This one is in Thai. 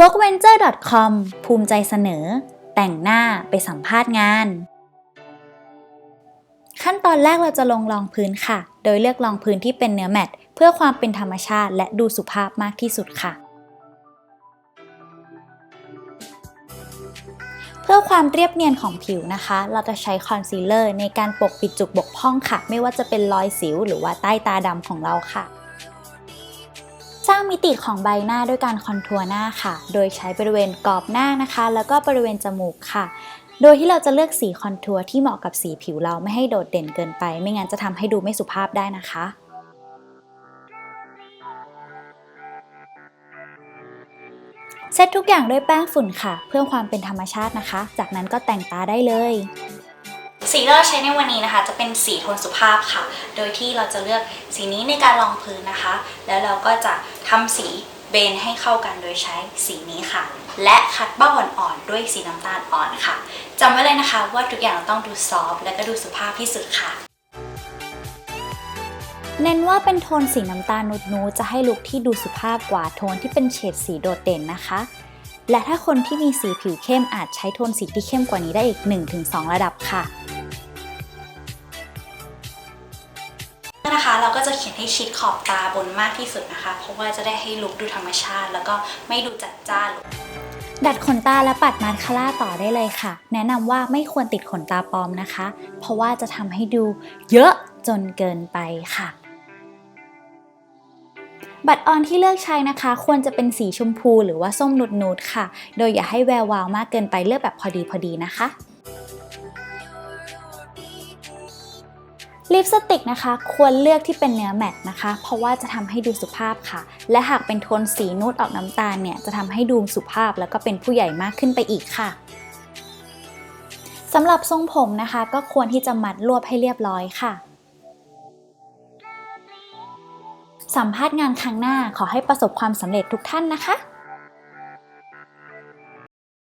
workventure.com ภูมิใจเสนอ แต่งหน้าไปสัมภาษณ์งาน ขั้นตอนแรกเราจะลงรองพื้นค่ะ โดยเลือกรองพื้นที่เป็นเนื้อแมตต์เพื่อความเป็นธรรมชาติและดูสุภาพมากที่สุดค่ะ เพื่อความเรียบเนียนของผิวนะคะ เราจะใช้คอนซีลเลอร์ในการปกปิดจุดบกพร่องค่ะ ไม่ว่าจะเป็นรอยสิวหรือว่าใต้ตาดำของเราค่ะ สร้างมิติของใบหน้าด้วยการคอนทัวร์หน้าค่ะ โดยใช้บริเวณกรอบหน้านะคะ แล้วก็บริเวณจมูกค่ะ โดยที่เราจะเลือกสีคอนทัวร์ที่เหมาะกับสีผิวเราไม่ให้โดดเด่นเกินไป ไม่งั้นจะทำให้ดูไม่สุภาพได้นะคะเซตทุกอย่างด้วยแป้งฝุ่นค่ะ เพื่อความเป็นธรรมชาตินะคะ จากนั้นก็แต่งตาได้เลย สีที่เราใช้ในวันนี้นะคะ จะเป็นสีโทนสุภาพค่ะ โดยที่เราจะเลือกสีนี้ในการรองพื้นนะคะ แล้วเราก็จะทำสีเบนให้เข้ากันโดยใช้สีนี้ค่ะ และคัดเบ้าอ่อนๆด้วยสีน้ำตาลอ่อนค่ะจำไว้เลยนะคะว่าทุกอย่างต้องดูซอฟและก็ดูสุภาพที่สุดค่ะเน้นว่าเป็นโทนสีน้ำตาลนูดๆจะให้ลุคที่ดูสุภาพกว่าโทนที่เป็นเฉดสีโดดเด่นนะคะ และถ้าคนที่มีสีผิวเข้มอาจใช้โทนสีที่เข้มกว่านี้ได้อีก 1-2 ระดับค่ะ ก็จะเขียนให้ชิดขอบตาบนมากที่สุดนะคะ เพราะว่าจะได้ให้ลุคดูธรรมชาติ แล้วก็ไม่ดูจัดจ้านดัดขนตาและปัดมาสคาร่าต่อได้เลยค่ะ แนะนำว่าไม่ควรติดขนตาปลอมนะคะ เพราะว่าจะทำให้ดูเยอะจนเกินไปค่ะบัตรออนที่เลือกใช้นะคะ ควรจะเป็นสีชมพูหรือว่าส้มนูดๆค่ะ โดยอย่าให้แวววาวมากเกินไปเลือกแบบพอดีพอดีนะคะ ลิปสติกนะคะ ควรเลือกที่เป็นเนื้อแมตต์นะคะ เพราะว่าจะทำให้ดูสุภาพค่ะ และหากเป็นโทนสีนูดออกน้ำตาลเนี่ยจะทำให้ดูสุภาพแล้วก็เป็นผู้ใหญ่มากขึ้นไปอีกค่ะสำหรับทรงผมนะคะ ก็ควรที่จะมัดรวบให้เรียบร้อยค่ะ สัมภาษณ์งานครั้งหน้าขอให้ประสบความสำเร็จทุกท่านนะคะ